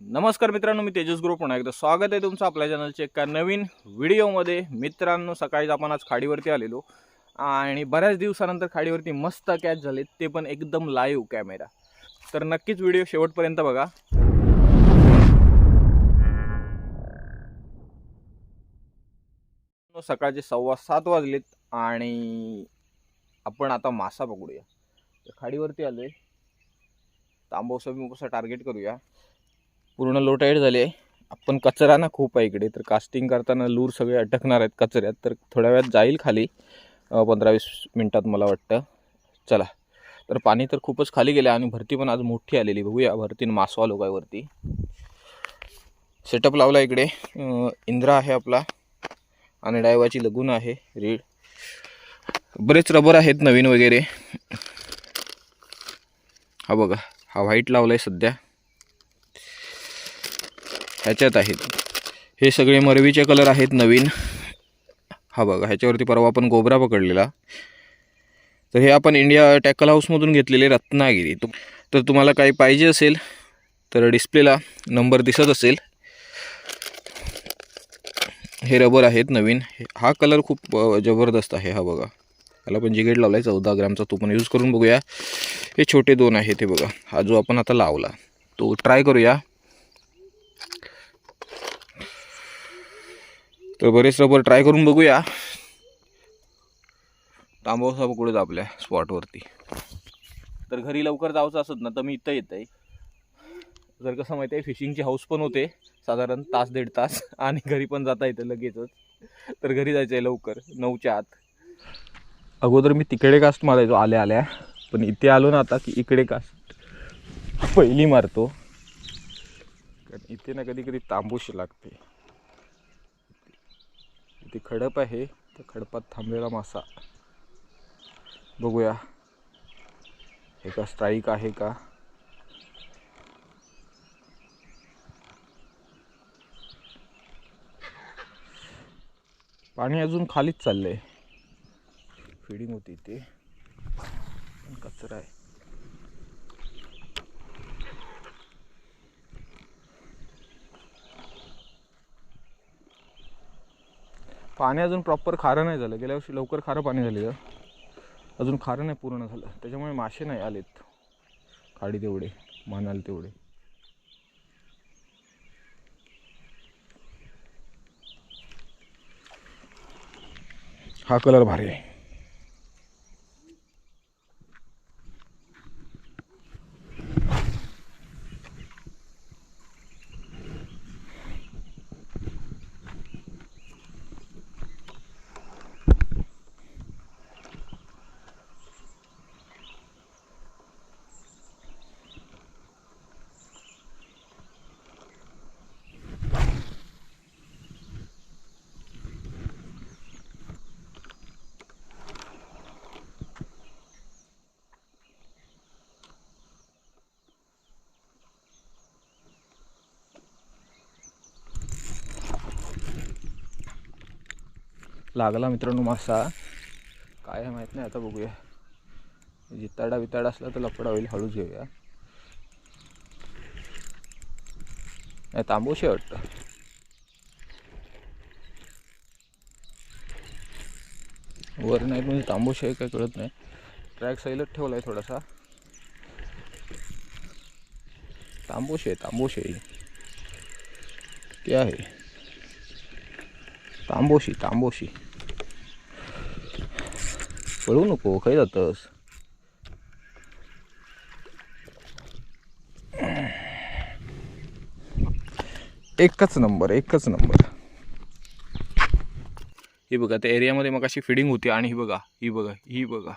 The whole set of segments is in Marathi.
नमस्कार मित्रांनो मी तेजस ग्रुप पुन्हा एकदा स्वागत आहे तुमचं आपल्या चॅनलच्या एका नवीन व्हिडिओमध्ये. मित्रांनो सकाळीच आपण आज खाडीवरती आलेलो. आणि बऱ्याच दिवसानंतर खाडीवरती मस्त कॅच झाले ते पण एकदम लाईव्ह कॅमेरा तर नक्कीच व्हिडिओ शेवटपर्यंत बघा. सकाळचे सव्वा सात वाजलेत आणि आपण आता मासा पकडूया तर खाडीवरती आलोय. तांबवसा बिंबोसा टार्गेट करूया. पूर्ण लोटाईट झाली आहे. आपण कचरा ना खूप आहे इकडे. तर कास्टिंग करताना लूर सगळे अटकणार आहेत कचऱ्यात. तर थोड्या वेळात जाईल खाली. पंधरा वीस मिनटात मला वाटतं. चला. तर पाणी तर खूपच खाली गेलं आणि भरती पण आज मोठी आलेली. बघूया भरतीनं मासवा लोक आहे वरती. सेटअप लावला इकडे. इंद्रा आहे आपला. आणि डायवाची लगून आहे. रीड. बरेच रबर आहेत नवीन वगैरे. हा बघा. हा व्हाईट लावला आहे सध्या. ह्याच्यात आहेत. हे सगळे मरवीचे कलर आहेत नवीन. हा बघा ह्याच्यावरती परवा आपण गोबरा पकडलेला. तर हे आपण इंडिया टॅकल हाऊसमधून घेतलेले रत्नागिरी. तुम तर तुम्हाला काही पाहिजे असेल तर डिस्प्लेला नंबर दिसत असेल. हे रबर आहेत नवीन. हा कलर खूप जबरदस्त आहे हा बघा. त्याला पण जिगेट लावला आहे चौदा ग्रामचा तो पण यूज करून बघूया. हे छोटे दोन आहेत हे बघा. हा जो आपण आता लावला तो ट्राय करूया. तर बरेच रबर ट्राय करून बघूया. तांबवसा पकडूच आपल्या स्पॉटवरती तर घरी लवकर जायचं असत ना तर मी इथं येत आहे जर कसं माहिती आहे फिशिंगची हाऊस पण होते. साधारण तास दीड तास. आणि घरी पण जाता येतं लगेचच. तर घरी जायचं आहे लवकर नऊच्या आत. अगोदर मी तिकडे कास्ट मारायचो आल्या आल्या. पण इथे आलो ना आता की इकडे कास्ट पहिली मारतो. कारण इथे ना कधी कधी तांबूशी लागते. तिथे खडप आहे. त्या खडपात थांबलेला मासा. बघूया. हे का स्ट्राईक आहे का? पाणी अजून खालीच चाललंय. फिडिंग होती ते पण कचरा आहे. पाणी अजून प्रॉपर खारं नाही झालं. गेल्या वर्षी लवकर खारं पाणी झालेलं अजून खारं नाही पूर्ण झालं. त्याच्यामुळे मासे नाही आलेत. खाडी तेवढे मानाल तेवढे. हा कलर भारी आहे. लागला मित्रांनो मासा. काय आहे माहीत नाही आता बघूया. जिताडा बिताडा असला तर लपडा होईल हळूच घेऊया. नाही तांबूशी वाटतं. वर नाही म्हणजे तांबूशी आहे काही कळत नाही. ट्रॅक साईलच ठेवला आहे थोडासा. तांबूशी आहे तांबूशी आहे. ते आहे. तांबोशी तांबोशी. पळू नको खाई जातस एकच नंबर एकच नंबर ही बघा त्या एरियामध्ये मग अशी फिडिंग होती आणि ही बघा ही बघा ही बघा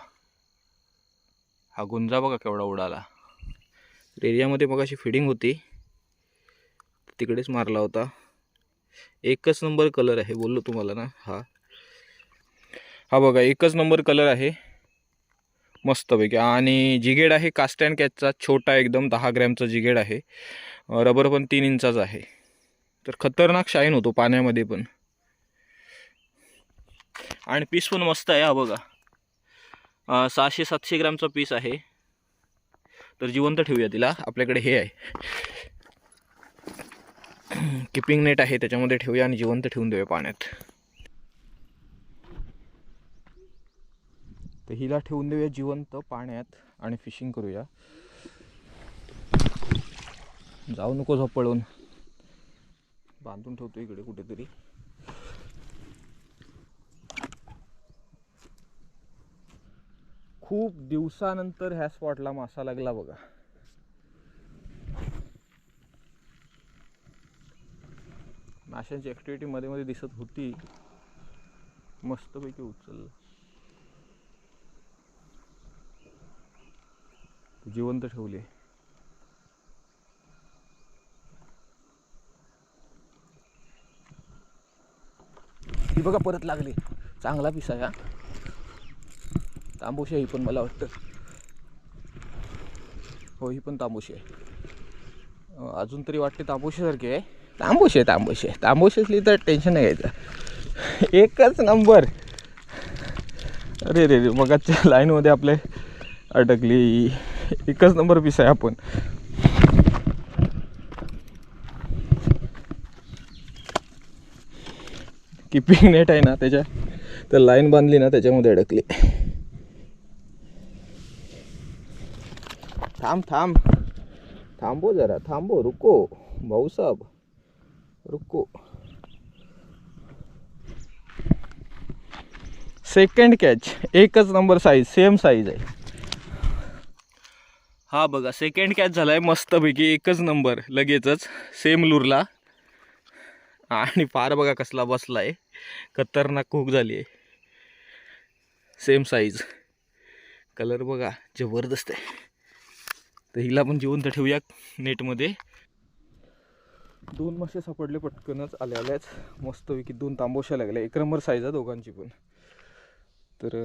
हा गुंजा बघा केवढा उडाला एरियामध्ये मग अशी फिडिंग होती तिकडेच मारला होता एकच नंबर कलर आहे बोललो तुम्हाला ना हा हा बघा एकच नंबर कलर आहे. मस्तपैकी. आणि जिगेड आहे कास्ट अँड कॅचचा छोटा एकदम दहा ग्रॅमचा जिगेड आहे. रबर पण तीन इंचाचा आहे. तर खतरनाक शाईन होतो पाण्यामध्ये पण. आणि पीस पण मस्त आहे हा बघा. सहाशे सातशे ग्रॅमचा पीस आहे. तर जिवंत ठेवूया तिला. आपल्याकडे हे आहे. किपिंग नेट आहे त्याच्यामध्ये ठेवूया आणि जिवंत ठेवून देऊया पाण्यात. तर हिला ठेवून देऊया जिवंत पाण्यात आणि फिशिंग करूया. जाऊ नको झोप पळून बांधून ठेवतो इकडे कुठेतरी. खूप दिवसानंतर ह्या स्पॉटला मासा लागला बघा. माशांची ॲक्टिव्हिटी मध्ये मध्ये दिसत होती. मस्तपैकी उचललं. जिवंत ठेवली ही बघा परत लागली. चांगला पिस आहे तांबोशी तांबूशी आहे ही पण मला वाटतं. हो ही पण तांबूशी आहे. अजून तरी वाटते तांबोशीसारखी आहे. तांबोशी आहे तांबोशी आहे. तांबोशी असली तर टेन्शन नाही घ्यायचं. एकच नंबर अरे रे रे मगाच्या लाईनमध्ये आपले अडकली. एकच नंबर पीस आहे आपण. किपिंग नेट आहे ना त्याच्या. तर लाईन बांधली ना त्याच्यामध्ये अडकली. थांब थांब. थांबो जरा थांबो रुको. भाऊसाहेब रुको. सेकंड कॅच एकच नंबर साईज सेम साईज आहे. हा बघा सेकंड कॅच झाला आहे मस्तपैकी एकच नंबर लगेचच सेम लुरला. आणि फार बघा कसला बसला आहे खतरनाक खूप झाली आहे सेम साईज कलर बघा जबरदस्त आहे. तर हिला पण जिवंत ठेवूया नेटमध्ये दोन मासे सापडले पटकनच आल्या आल्याच मस्तपैकी दोन तांबोशा लागल्या. एक नंबर साईज आहे दोघांची पण. तर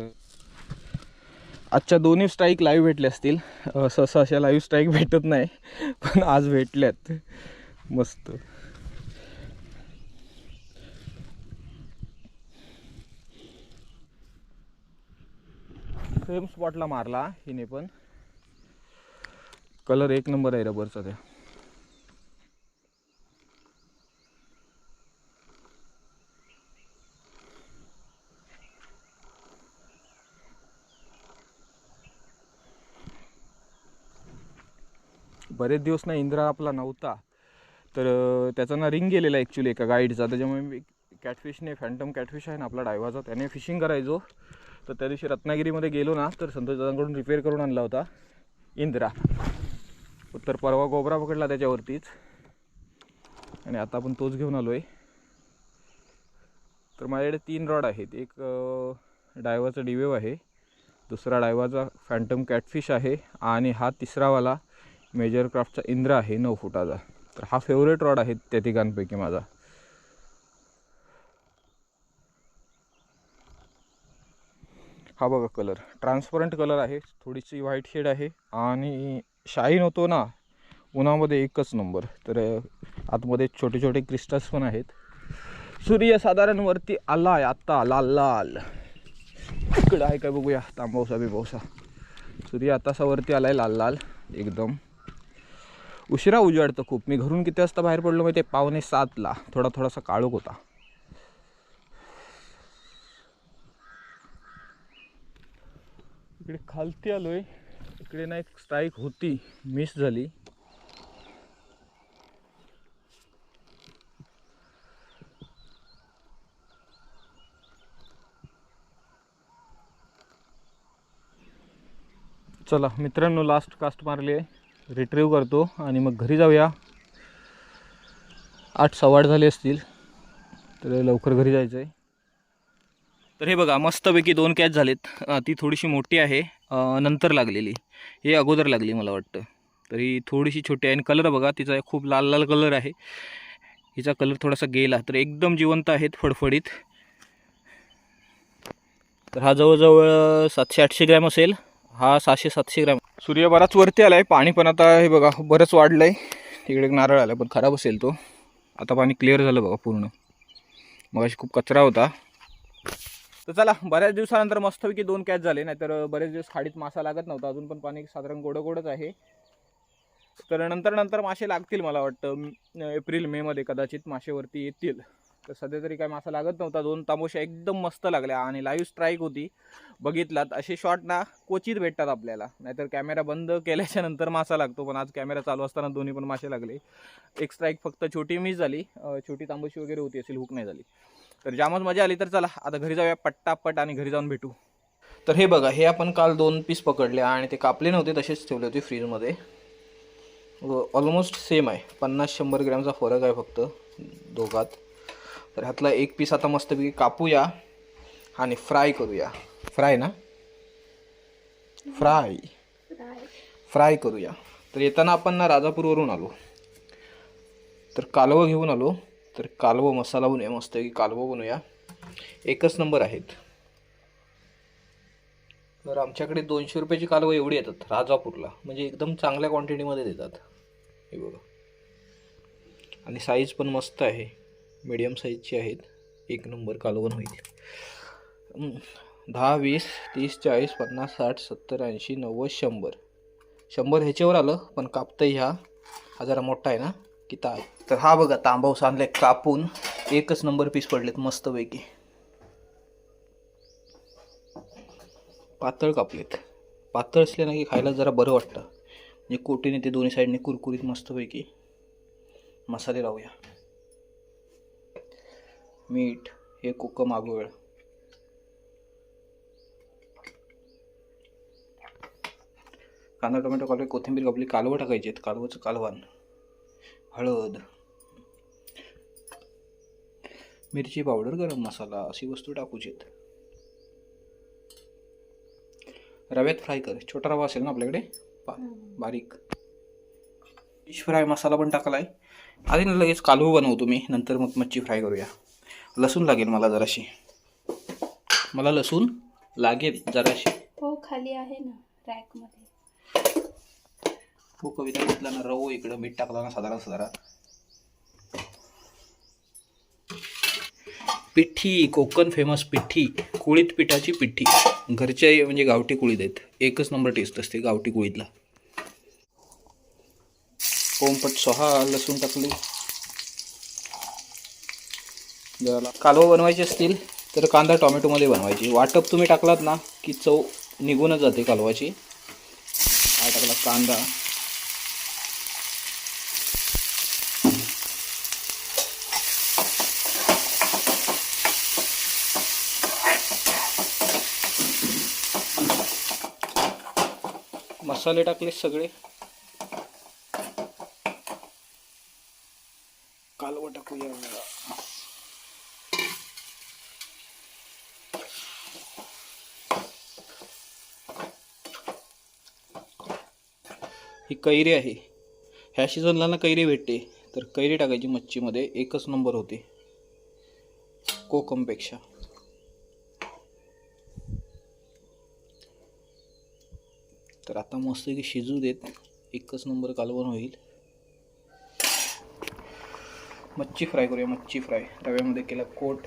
आजच्या दोन्ही स्ट्राईक लाईव्ह भेटले असतील. सहसा अशा लाईव्ह स्ट्राईक भेटत नाही पण आज भेटल्यात. मस्त. सेम स्पॉटला मारला हिने पण. कलर एक नंबर आहे रबरचा त्या. बरेच दिवस ना इंद्रा आपला नव्हता. तर त्याचा ना रिंग गेलेला ॲक्च्युली एका गाईडचा. त्याच्यामुळे मी कॅटफिशने फॅन्टम कॅटफिश आहे ना आपला डायवाचा त्याने फिशिंग करायचो. तर त्या दिवशी रत्नागिरीमध्ये गेलो ना तर संतोष दादांकडून रिपेअर करून आणला होता इंद्रा. तर परवा गोबरा पकडला त्याच्यावरतीच. आणि आता आपण तोच घेऊन आलो आहे तर माझ्याकडे तीन रॉड आहेत. एक डायवाचा डिवेव आहे. दुसरा डायवाचा फॅन्टम कॅटफिश आहे. आणि हा तिसरावाला मेजर क्राफ्टचा इंद्र आहे नऊ फुटाचा. तर हा फेवरेट रॉड आहे त्या तिघांपैकी माझा. हा बघा कलर ट्रान्सपरंट कलर आहे थोडीशी व्हाईट शेड आहे आणि शाईन होतो ना उन्हामध्ये एकच नंबर तर आतमध्ये छोटे छोटे क्रिस्टल्स पण आहेत. सूर्य साधारण वरती आला आहे आत्ता लाल लाल. इकडं आहे काय बघूया तांबवसा बिबवसा. सूर्य आतासा वरती आहे लाल लाल. एकदम. उशिरा उजाडतं खूप. मी घरून किती वाजता बाहेर पडलो माहिती आहे पावणे सातला. थोडा थोडासा काळोख होता. इकडे खालती आलोय. इकडे ना एक स्ट्राईक होती. मिस झाली. चला मित्रांनो लास्ट कास्ट मारली आहे. रिट्रीव करतो आणि मग घरी जाऊया. आठ सव्वा आठ झाले असतील तर लवकर घरी जायचं आहे तर हे बघा मस्तपैकी दोन कॅच झालेत. ती थोडीशी मोठी आहे नंतर लागलेली. हे अगोदर लागली मला वाटतं. तर ही थोडीशी छोटी आहे आणि कलर बघा तिचा खूप लाल लाल कलर आहे. हिचा कलर थोडासा गेला तर एकदम जिवंत आहेत फडफडीत. तर हा जवळजवळ सातशे आठशे ग्रॅम असेल. हा सहाशे सातशे ग्रॅम सूर्य बराच वरती आला आहे पाणी पण आता हे बघा बरंच वाढलं आहे तिकडे एक नारळ आला पण खराब असेल तो. आता पाणी क्लिअर झालं बघा पूर्ण. मग खूप कचरा होता. तर चला बऱ्याच दिवसानंतर मस्तपैकी दोन कॅच झाले. नाहीतर बरेच दिवस खाडीत मासा लागत नव्हता. अजून पण पाणी साधारण गोडं गोडच आहे. तर नंतर नंतर मासे लागतील मला वाटतं. एप्रिल मेमध्ये कदाचित मासेवरती येतील. तर सध्या तरी काय मासा लागत नव्हता. दोन तांबोशा एकदम मस्त लागल्या आणि लाईव्ह स्ट्राईक होती. बघितलात असे शॉट ना क्वचित भेटतात आपल्याला. नाहीतर कॅमेरा बंद केल्याच्यानंतर मासा लागतो पण आज कॅमेरा चालू असताना दोन्ही पण मासे लागले. एक स्ट्राईक फक्त छोटी मिस झाली. छोटी तांबोशी वगैरे होती असेल हुक नाही झाली. तर जामच मजा आली तर चला आता घरी जाऊया पट्टापट आणि घरी जाऊन भेटू. तर हे बघा हे आपण काल दोन पीस पकडले आणि ते कापले नव्हते तसेच ठेवले होते फ्रीजमध्ये ऑलमोस्ट सेम आहे. पन्नास शंभर ग्रॅमचा फरक आहे फक्त दोघात. तर ह्यातला एक पीस आता मस्तपैकी कापूया आणि फ्राय करूया. फ्राय ना? फ्राय. फ्राय करूया. तर येताना आपण ना राजापूरवरून आलो. तर कालवं घेऊन आलो. तर कालवं मसाला बनवूया मस्त की कालवं बनवूया. एकच नंबर आहेत. तर आमच्याकडे दोनशे रुपयाची कालवं एवढी येतात राजापूरला. म्हणजे एकदम चांगल्या क्वांटिटीमध्ये देतात. हे बघा. आणि साईज पण मस्त आहे. मीडियम साईजची आहेत. एक नंबर कालवण होईल. दहा वीस तीस चाळीस पन्नास साठ सत्तर ऐंशी नव्वद शंभर. शंभर ह्याच्यावर आलं पण कापतंय ह्या. हा जरा मोठा आहे ना? की ता तर हा बघा तांबाऊस आणले कापून. एकच नंबर पीस पडलेत मस्तपैकी. पातळ कापलेत. पातळ असले ना की खायला जरा बरं वाटतं. म्हणजे कोटीने ते दोन्ही साईडने कुरकुरीत मस्तपैकी. मसाले लावूया. मीठ हे कोकम आगोळ कांदा टोमॅटो कापले कोथिंबीर कापली कालवं टाकायची आहेत. कालवचं कालवण हळद. मिरची पावडर गरम मसाला अशी वस्तू टाकूची आहेत. रव्यात फ्राय कर. छोटा रवा असेल ना आपल्याकडे? बारीक. फिश फ्राय मसाला पण टाकलाय. आधी ना लगेच कालवू बनवतो मी नंतर मग मच्छी फ्राय करूया. लसूण लागेल मला जराशी. मला लसूण लागेल जराशी. हो खाली आहे ना रॅकमध्ये हो कविता घेतला ना रवो इकडं मीठ टाकला ना साधारण साधारण पिठ्ठी कोकण फेमस पिठ्ठी कुळीत पिठाची पिठ्ठी. घरच्या म्हणजे गावठी कुळीत आहेत. एकच नंबर टेस्ट असते गावठी कुळीतला. ओमपट सोहा लसूण टाकली. जरा कालवं बनवायचे असतील तर कांदा टोमॅटोमध्ये बनवायची. वाटप तुम्ही टाकलात ना की चव निघूनच जाते कालवाची. हा टाकला कांदा. मसाले टाकले सगळे कालवं टाकूया ही कैरी आहे. ह्या सीझनला ना कैरी भेटते. तर कैरी टाकायची मच्छीमध्ये एकच नंबर होते. कोकमपेक्षा. तर आता मस्त की शिजू देत एकच नंबर कालवण होईल. मच्छी फ्राय करूया मच्छी फ्राय रव्यामध्ये केला कोट.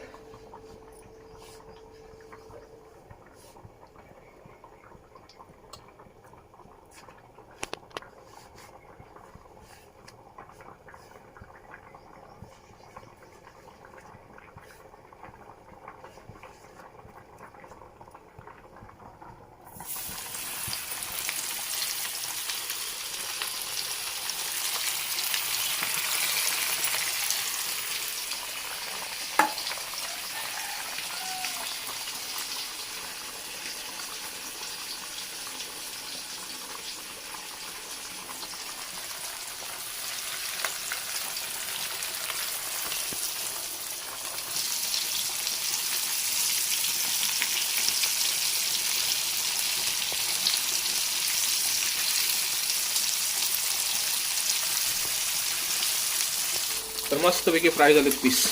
तर मस्तपैकी फ्राय झालेत पीस.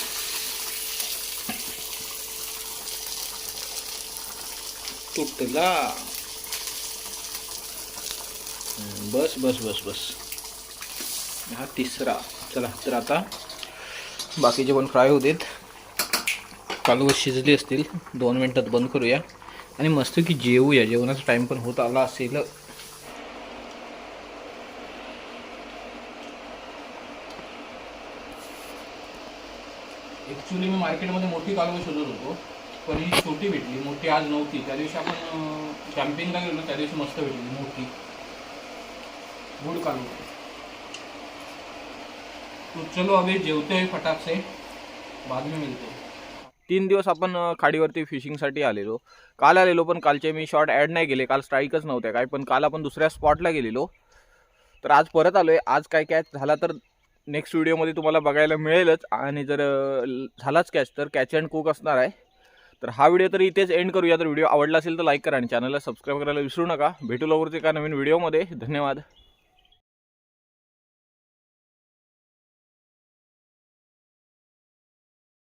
तुटला. बस बस बस बस. हा तिसरा. चला तर आता बाकीचे पण फ्राय होऊ देत. कालवं शिजली असतील. दोन मिनटात बंद करूया. आणि मस्त की जेवूया. जेवणाचा टाईम पण होत आला असेल. ॲक्च्युली मी मार्केटमध्ये मोठी कालवं शोधत होतो. पण ही छोटी भेटली मोठी आज नव्हती. त्या दिवशी आपण कॅम्पिंगला गेलो त्या दिवशी मस्त भेटली मोठी. गुड कालवं तो चलो अभी जेवते हैं फटाक से बाद में मिलते. तीन दिवस आपण खाडीवरती फिशिंगसाठी आलेलो. काल आलेलो पण कालचे मी शॉर्ट ॲड नाही केले. काल स्ट्राईकच नव्हत्या काय पण काल आपण दुसऱ्या स्पॉटला गेलेलो. तर आज परत आलोय. आज काय कॅच झाला तर नेक्स्ट व्हिडिओमध्ये तुम्हाला बघायला मिळेलच. आणि जर झालाच कॅच तर कॅच अँड कुक असणार आहे. तर हा व्हिडिओ तर इथेच एंड करूया. तर व्हिडिओ आवडला असेल तर लाईक करा आणि चॅनलला सबस्क्राईब करायला विसरू नका. भेटू लवकरच एका नवीन व्हिडिओमध्ये धन्यवाद.